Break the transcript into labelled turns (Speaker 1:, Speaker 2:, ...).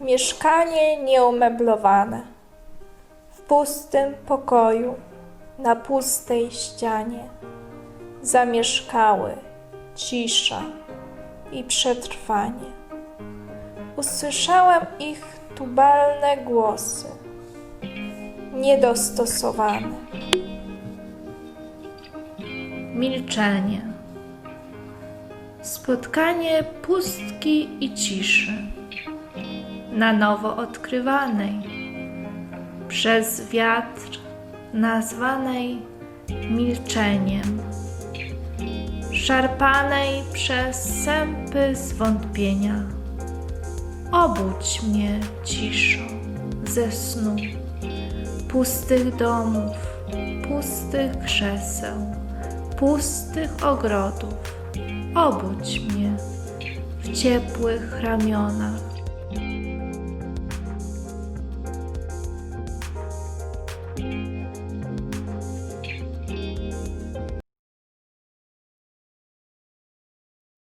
Speaker 1: Mieszkanie nieumeblowane. W pustym pokoju, na pustej ścianie, zamieszkały cisza i przetrwanie. Usłyszałem ich tubalne głosy, niedostosowane. Milczenie. Spotkanie pustki i ciszy, na nowo odkrywanej, przez wiatr nazwanej milczeniem, szarpanej przez sępy zwątpienia. Obudź mnie ciszą ze snu, pustych domów, pustych krzeseł, pustych ogrodów. Obudź mnie w ciepłych ramionach. thank you